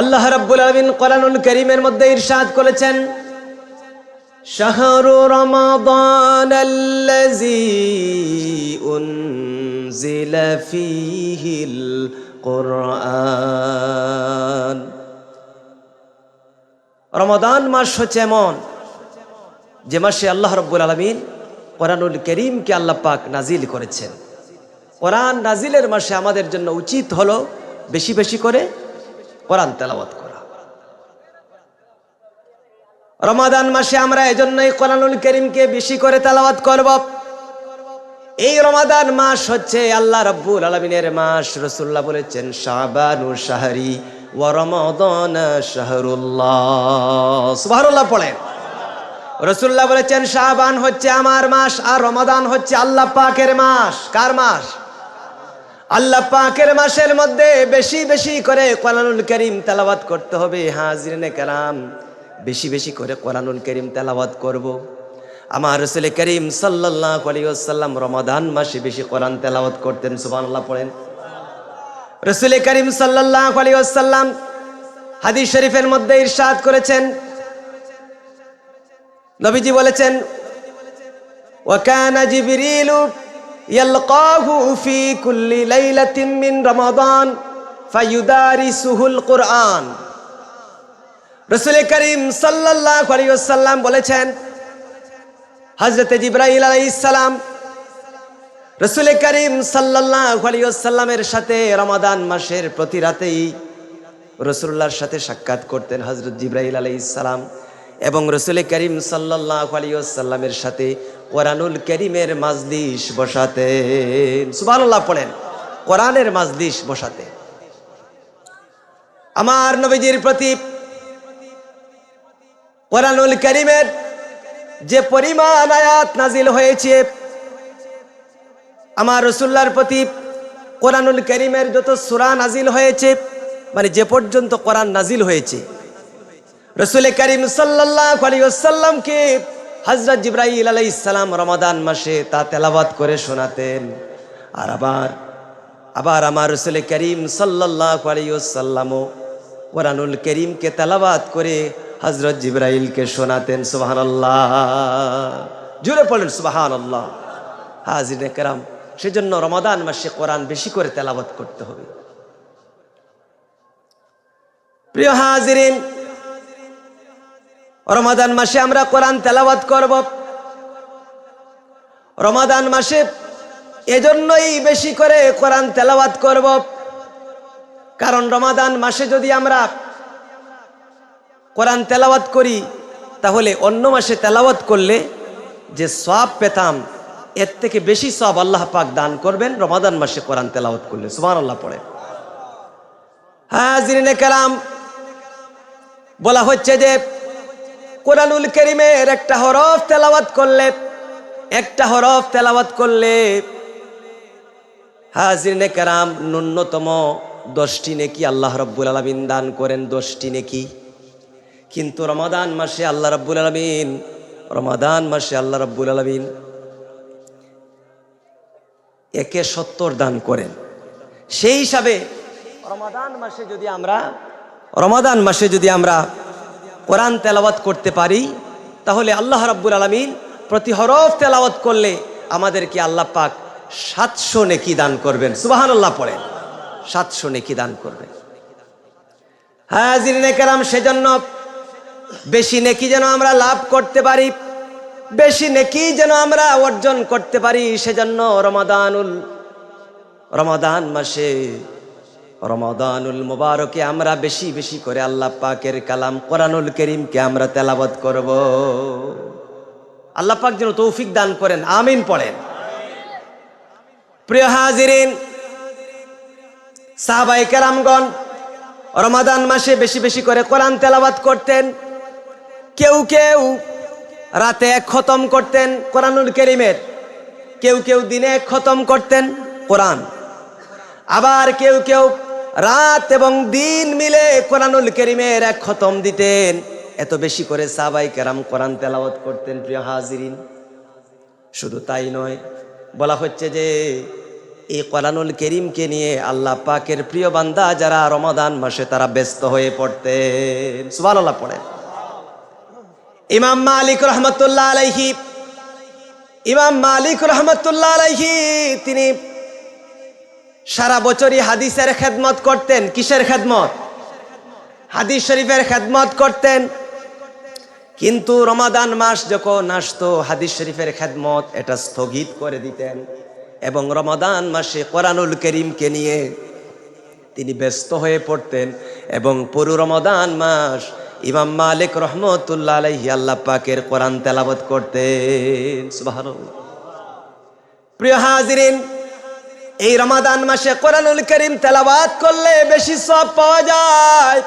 আল্লাহ রাব্বুল আলামিন কোরআনুল কারীমের মধ্যে ইরশাদ করেছেন, শাহরু রমাদান আল্লাযী উনজিলা ফীহিল কুরআন রমাদান মাস হচ্ছে এমন যে মাসে আল্লাহ রব্বুল আলমিন কোরআনুল করিমকে আল্লাহ পাক নাজিল করেছেন। কোরআন নাজিলের মাসে আমাদের জন্য উচিত হলো বেশি বেশি করে কোরআন তেলাওয়াত করা। রমাদান মাসে আমরা এজন্যই কোরআনুল করিমকে বেশি করে তেলাওয়াত করব। এই রমাদান মাস হচ্ছে আল্লাহ রব্বুল আলমিনের মাস। রসুল্লাহ বলেছেন শাহবানু শাহরি ও শাহরুল্লাহ। সুবহানাল্লাহ পড়েন। রসুল্লাহ বলেছেন শাহবান হচ্ছে আমার মাস আর রমাদান হচ্ছে আল্লাহ পাকের মাস। কার মাস? আল্লাহ পাকের মাসের মধ্যে বেশি বেশি করে কোরআনুল করিম তেলাওয়াত করতে হবে, হাজিরিনে কালাম বেশি বেশি করে কোরআনুল করিম তেলাওয়াত করব। আমার রসুল করিম সাল্লাহ আলিয়াল্লাম রমাদান মাসে বেশি কোরআন তেলাওয়াত করতেন, সুবহানাল্লাহ পড়েন। রসুল করিম সাল্লাহ আলিয়াল্লাম হাদিস শরীফের মধ্যে ইরশাদ করেছেন। নবীজি বলেছেন ওয়াকানা জিবরিলু ইয়ালকাহু ফি কুল্লি লাইলাতিন মিন রমাদান ফায়ুদারিসুহুল কুরআন। রাসূল করিম সাল্লাল্লাহু আলাইহি ওয়াসাল্লাম বলেছেন, হযরত জিবরাইল আলাইহিস সালাম রাসূল করিম সাল্লাল্লাহু আলাইহি ওয়াসাল্লামের সাথে রমাদান মাসের প্রতি রাতেই রসুল্লাহর সাথে সাক্ষাৎ করতেন হজরত জিব্রাহিল আলাইহিস সালাম এবং রসুল করিম সাল্লাহ আলিয়াল্লামের সাথে কোরআনুল করিমের মাজলিস বসাতেন সুবহানাল্লাহ পড়েন, কোরআনের মাজলিস বসাতে। আমার নবীজির প্রতি কোরআনুল করিমের যে পরিমাণ আয়াত নাজিল হয়েছে, আমার রসুল্লাহর প্রতি কোরআনুল করিমের যত সুরা নাজিল হয়েছে মানে যে পর্যন্ত কোরআন নাজিল হয়েছে, রসুল করিম সাল্লাহামকে হজরত জিব্রাহিল আলাই ইসলাম রমাদান মাসে তা তেলাবাদ করে শোনাতেন। আর আবার আবার আমার রসুল করিম সাল্লাহ আলাইসাল্লামও কোরআনুল করিমকে তেলাবাদ করে হজরত জিব্রাইলকে শোনাতেন। সুবাহান আল্লাহ জুড়ে পড়লেন সুবাহান আল্লাহ হাজির কেরাম, সেজন্য রমাদান মাসে কোরআন বেশি করে তেলাবাদ করতে হবে। প্রিয় হাজিরিন রমাদান মাসে আমরা কোরআন তেলাওয়াত করব। রমাদান মাসে এজন্যই বেশি করে কোরআন তেলাওয়াত করব। কারণ রমাদান মাসে যদি আমরা কোরআন তেলাওয়াত করি, তাহলে অন্য মাসে তেলাওয়াত করলে যে সব পেতাম, এর থেকে বেশি সব আল্লাহ পাক দান করবেন রমাদান মাসে কোরআন তেলাওয়াত করলে। সুমান আল্লাহ পড়ে। হ্যাঁ জিরিনে কালাম বলা হচ্ছে যে কোরআনুল করিমের একটা হরফ তেলাওয়াত করলে, একটা হরফ তেলাওয়াত করলে হাজির কারাম ন্যূনতম দশটি নেকি আল্লাহ রব্বুল আলমিন দান করেন, দশটি নেকি। কিন্তু রমাদান মাসে আল্লাহ রব্বুল আলমিন, রমাদান মাসে আল্লাহ রব্বুল আলমিন একে সত্তর দান করেন। সেই হিসাবে রমাদান মাসে যদি আমরা, রমাদান মাসে যদি আমরা কোরআন তেলাওয়াত করতে পারি, তাহলে আল্লাহ রাব্বুল আলমিন প্রতি হরফ তেলাওয়াত করলে আমাদেরকে আল্লাহ পাক সাতশো নেকি দান করবেন। সুবাহান আল্লাহ পড়েন সাতশো নেকি দান করবেন। হাজির নেকেরাম সেজন্য বেশি নেকি যেন আমরা লাভ করতে পারি, বেশি নেকি যেন আমরা অর্জন করতে পারি, সেজন্য রমাদানুল, রমাদান মাসে রমাদানুল মুবারকে আমরা বেশি বেশি করে আল্লাহ পাকের কালাম কোরআনুল করিমকে আমরা তেলাবত করব। আল্লাহ পাক যেন তৌফিক দান করেন, আমিন পড়েন। প্রিয় হাজিরিন সাহাবাই কেরামগণ রমাদান মাসে বেশি বেশি করে কোরআন তেলাবাত করতেন। কেউ কেউ রাতে এক খতম করতেন কোরআনুল করিমের। কেউ কেউ দিনে এক খতম করতেন কোরআন। আবার কেউ কেউ রাত এবং দিন মিলে কোরআনুল করিমের এক খতম দিতেন। এত বেশি করে সাবাই কেরাম কোরআন তেলাওয়াত করতেন, প্রিয় হাজিরিন। শুধু তাই নয়, বলা হচ্ছে যে এই কোরআনুল করিমকে নিয়ে আল্লাহ পাকের প্রিয় বান্দা যারা রমাদান মাসে তারা ব্যস্ত হয়ে পড়তেন। সুবহানাল্লাহ পড়েন। ইমাম মালিক রহমতুল্লাহ আলাইহি, ইমাম মালিক রহমতুল্লাহ আলাইহি, তিনি সারা বছরই হাদিসের খেদমত করতেন। কিসের খেদমত? হাদিস শরীফের খেদমত করতেন। কিন্তু রমাদান মাস যখন আসতো, হাদিস শরীফের খেদমত এটা স্থগিত করে দিতেন। এবং রমাদান মাসে কোরআনুল করিমকে নিয়ে তিনি ব্যস্ত হয়ে পড়তেন এবং পুরো রমাদান মাস ইমাম মালিক রহমতুল্লাহ আলাইহি আল্লাহ পাকের কোরআন তেলাবত করতেন। সুবহানাল্লাহ। প্রিয় হাজিরিন এই রমাদান মাসে কোরআনুল করিম তেলাবাদ করলে বেশি সব পাওয়া যায়।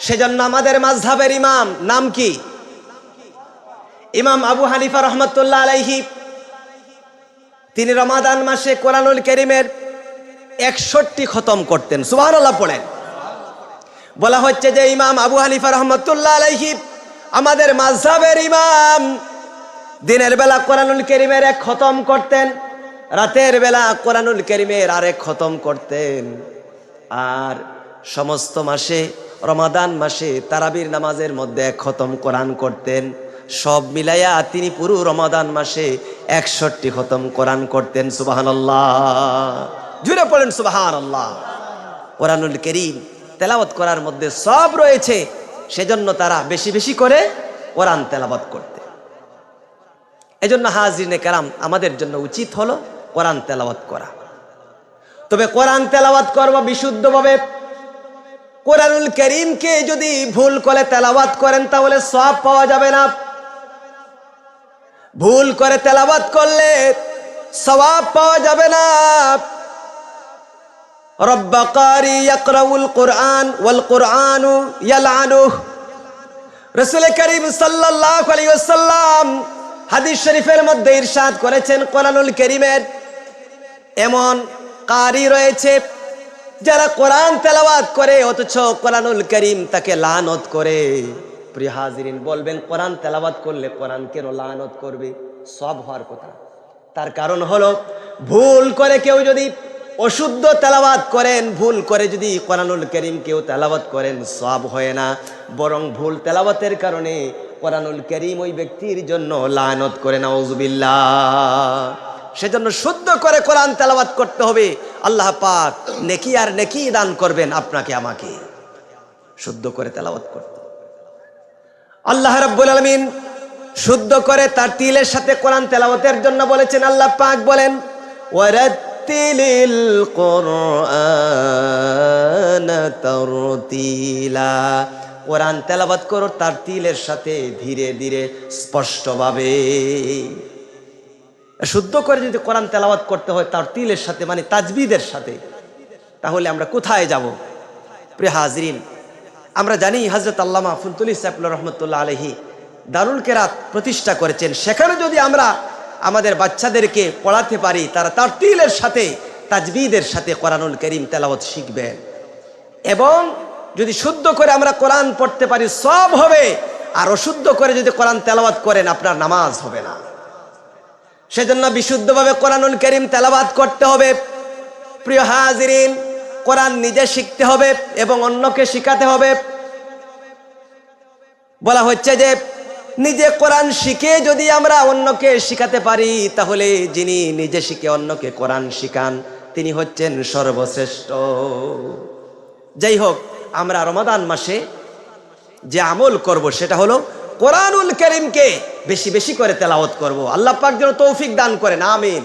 সেজন্য আমাদের মাঝহাবের ইমাম নাম কি? ইমাম আবু হানিফা রহমতুল্লাহ আলাইহি। তিনি রমাদান মাসে কোরআনুল করিমের একষট্টি খতম করতেন। সুবহানাল্লাহ পড়েন। বলা হচ্ছে যে ইমাম আবু হানিফা রহমতুল্লাহ আলাইহি আমাদের মাঝহাবের ইমাম। দিনের বেলা কোরআনুল করিমের এক খতম করতেন। রাতের বেলা কোরআনুল করিমের আরেক খতম করতেন। আর সমস্ত মাসে, রমাদান মাসে তারাবির নামাজের মধ্যে এক খতম কোরআন করতেন। সব মিলাইয়া তিনি পুরো রমাদান মাসে একষট্টি খতম কোরআন করতেন সুবাহান জুড়ে পড়েন সুবাহান আল্লাহ কোরআনুল করিম তেলাওয়াত করার মধ্যে সব রয়েছে, সেজন্য তারা বেশি বেশি করে কোরআন তেলাওয়াত করতে এজন্য হাজরিনে কারাম আমাদের জন্য উচিত হলো কোরআন তেলাওয়াত করা। তবে কোরআন তেলাওয়াত করব বিশুদ্ধভাবে। কোরআনুল করিমকে যদি ভুল করে তেলাওয়াত করেন, তাহলে সব পাওয়া যাবে না। ভুল করে তেলাওয়াত করলে সওয়াব পাওয়া যাবে না। রব্বা কারি ইয়াকরাউল কোরআন ওয়াল কোরআনু ইয়ালানুহ রসুল করিম সাল্লাল্লাহু আলাইহি ওয়াসাল্লাম হাদিস শরীফের মধ্যে ইরশাদ করেছেন কোরআনুল করিমের। এমন কারি রয়েছে যারা কোরআন তেলাওয়াত করে, অথচ কোরআনুল করিম তাকে লানত করে। প্রিয় হাজিরিন, বলবেন কোরআন তেলাওয়াত করলে কোরআন কেন লানত করবে? সব হওয়ার কথা। তার কারণ হলো, ভুল করে কেউ যদি অশুদ্ধ তেলাওয়াত করেন, ভুল করে যদি কোরআনুল করিম কেউ তেলাওয়াত করেন, সব হয় না। বরং ভুল তেলাওয়াতের কারণে কোরআনুল করিম ওই ব্যক্তির জন্য লানত করে। নাউজুবিল্লাহ। সেজন্য শুদ্ধ করে কোরআন তেলাওয়াত করতে হবে। আল্লাহ পাক নেকি আর নেকি দান করবেন আপনাকে, আমাকে। শুদ্ধ করে তেলাওয়াত করতে আল্লাহ রাব্বুল আলমিন শুদ্ধ করে তার তিলের সাথে কোরআন তেলাওয়াতের জন্য বলেছেন, আল্লাহ পাক বলেন কোরআন তারতিলা। করো, তার তিলের সাথে ধীরে ধীরে স্পষ্টভাবে। শুদ্ধ করে যদি কোরআন তেলাওয়াত করতে হয় তার তিলের সাথে মানে তাজবিদের সাথে, তাহলে আমরা কোথায় যাব? প্রিয় হাজরিন, আমরা জানি হজরত আল্লামা ফুলতুল ইসাফুল্লাহ রহমতুল্লাহ আলহি দারুল কেরাত প্রতিষ্ঠা করেছেন। সেখানে যদি আমরা আমাদের বাচ্চাদেরকে পড়াতে পারি, তারা তার তিলের সাথে, তাজবিদের সাথে কোরআনুল করিম তেলাওয়াত শিখবেন এবং যদি শুদ্ধ করে আমরা কোরআন পড়তে পারি, সব হবে। আর অশুদ্ধ করে যদি কোরআন তেলাওয়াত করেন, আপনার নামাজ হবে না। সেজন্য বিশুদ্ধভাবে কোরআনুল করিম তেলাবাদ করতে হবে। প্রিয় হাজিরিন, কোরআন নিজে শিখতে হবে এবং অন্যকে শিখাতে হবে। বলা হচ্ছে যে, নিজে কোরআন শিখে যদি আমরা অন্যকে শিখাতে পারি, তাহলে যিনি নিজে শিখে অন্যকে কোরআন শিখান, তিনি হচ্ছেন সর্বশ্রেষ্ঠ। যাই হোক, আমরা রমাদান মাসে যে আমল করব, সেটা হলো কোরআনুল করিমকে বেশি বেশি করে তেলাওত করব। আল্লাহ পাক যেন তৌফিক দান করেন আমিন।